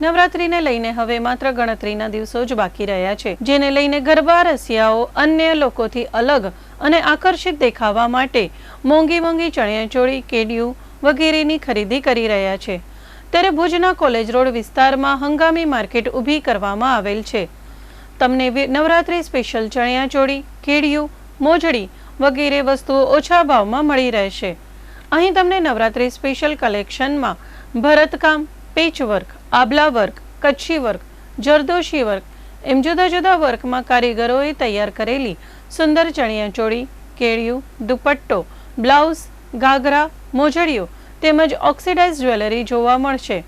નવરાત્રીને લઈને હવે માત્ર ગણતરીના દિવસો જ બાકી રહ્યા છે, જેને લઈને ગરબા, રસિયાઓ, અન્ય લોકોથી અલગ અને આકર્ષિત દેખાવા માટે મોંઘી મોંઘી ચણિયાચોળી કેડિયું વગેરેની ખરીદી કરી રહ્યા છે. ત્યારે ભુજના કોલેજ રોડ વિસ્તારમાં હંગામી માર્કેટ ઊભી કરવામાં આવેલ છે. તમને નવરાત્રી સ્પેશિયલ ચણિયાચોળી કેડિયું, મોજડી વગેરે વસ્તુઓ ઓછા ભાવમાં મળી રહેશે. અહીં તમને નવરાત્રી સ્પેશિયલ કલેક્શનમાં ભરતકામ, patchwork abla work Kutchi work zardozi work એમ જુદા જુદા વર્કમાં કારીગરોએ તૈયાર કરેલી સુંદર ચણિયાચોળી કેળિયું, દુપટ્ટો, બ્લાઉઝ, ઘાઘરા, મોજડીઓ તેમજ ઓક્સિડાઇઝ જ્વેલરી જોવા મળશે.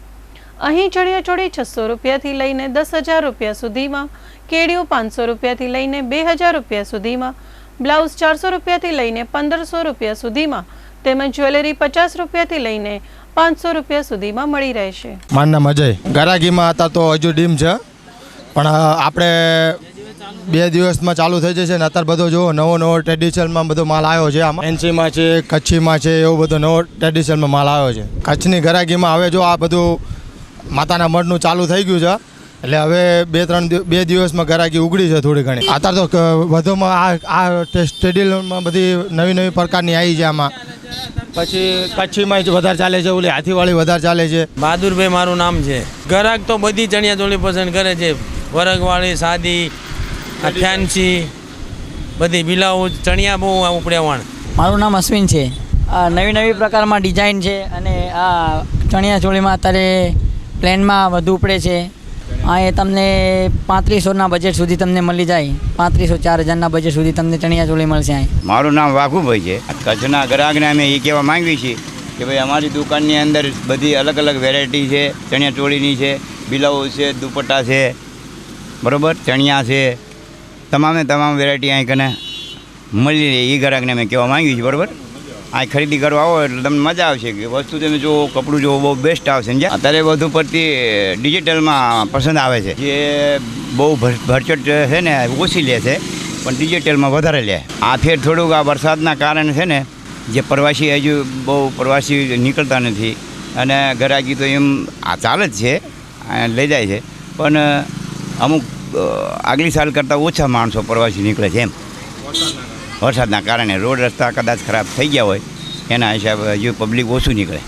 અહીં ચણિયાચોળી છસો રૂપિયાથી લઈને દસ હજાર રૂપિયા સુધીમાં કેડિયું પાંચસો રૂપિયાથી લઈને બે હજાર રૂપિયા સુધીમાં, બ્લાઉઝ ચારસો રૂપિયાથી લઈને પંદરસો રૂપિયા સુધીમાં તેમજ જ્વેલરી પચાસ રૂપિયાથી લઈને પાંચસો રૂપિયા સુધીમાં મળી રહેશે. મારું નામ અજય ગરાગીમાં હતા તો હજુ ડીમ છે. પણ આપણે બે દિવસમાં ચાલુ થઈ જશે ને અત્યારે બધો જો નવો નવો ટ્રેડિશનલમાં બધો માલ આવ્યો છે આમાં. એનસીમાં છે કચ્છીમાં છે એવો બધો નવો ટ્રેડિશનલમાં માલ આવ્યો છે. કચ્છની ગરાગીમાં હવે જો આ બધું માતાના મઢનું ચાલુ થઈ ગયું છે એટલે હવે બે ત્રણ બે દિવસમાં ગરાગી ઉગડી છે થોડી ઘણી. અત્યારે તો વધુમાં આ આ સ્ટેડિયમમાં બધી નવી નવી પ્રકારની આવી છે આમાં. પછી કચ્છીમાં જ વધારે ચાલે છે ઓલી હાથીવાળી વધારે ચાલે છે. બહાદુરભાઈ મારું નામ છે. ગ્રાહક તો બધી ચણિયા ચોળી પસંદ કરે છે. વરગવાળી સાદી ફેન્સી બધી બ્લાઉઝ ચણિયા બહુ ઉપડ્યાવાણ મારું નામ અશ્વિન છે. આ નવી નવી પ્રકારમાં ડિઝાઇન છે અને આ ચણિયા ચોળીમાં અત્યારે પ્લેનમાં વધુ ઉપડે છે. આ એ તમને પાંત્રીસોના બજેટ સુધી તમને મળી જાય. પાંત્રીસો ચાર હજારના બજેટ સુધી તમને ચણિયા ચોળી મળશે અહીં. મારું નામ વાઘુભાઈ છે. કચ્છના ગ્રાહકને અમે એ કહેવા માંગીએ છીએ કે ભાઈ અમારી દુકાનની અંદર બધી અલગ અલગ વેરાયટી છે. ચણિયા ચોળીની છે બ્લાઉઝ છે, દુપટ્ટા છે. બરાબર? ચણિયા છે. તમામે તમામ વેરાયટી અહીં કને મળી રહે. એ ગ્રાહકને અમે કહેવા માંગીએ છીએ. બરોબર? આ ખરીદી કરવા આવો એટલે તમને મજા આવશે કે વસ્તુ તમે જો કપડું જો બહુ બેસ્ટ આવશે સમજ્યા? અત્યારે વધુ પડતી ડિજિટલમાં પસંદ આવે છે. જે બહુ ભરચટ છે ને ઓછી લે છે પણ ડિજિટલમાં વધારે લે. આ ફેર થોડુંક આ વરસાદના કારણે છે ને જે પ્રવાસી હજુ બહુ પ્રવાસી નીકળતા નથી. અને ઘરાકી તો એમ આ ચાલે જ છે લઈ જાય છે. પણ અમુક આગલી સાલ કરતાં ઓછા માણસો પ્રવાસી નીકળે છે એમ. વરસાદના કારણે રોડ રસ્તા કદાચ ખરાબ થઈ ગયા હોય, એના હિસાબે હજુ પબ્લિક ઓછું નીકળે.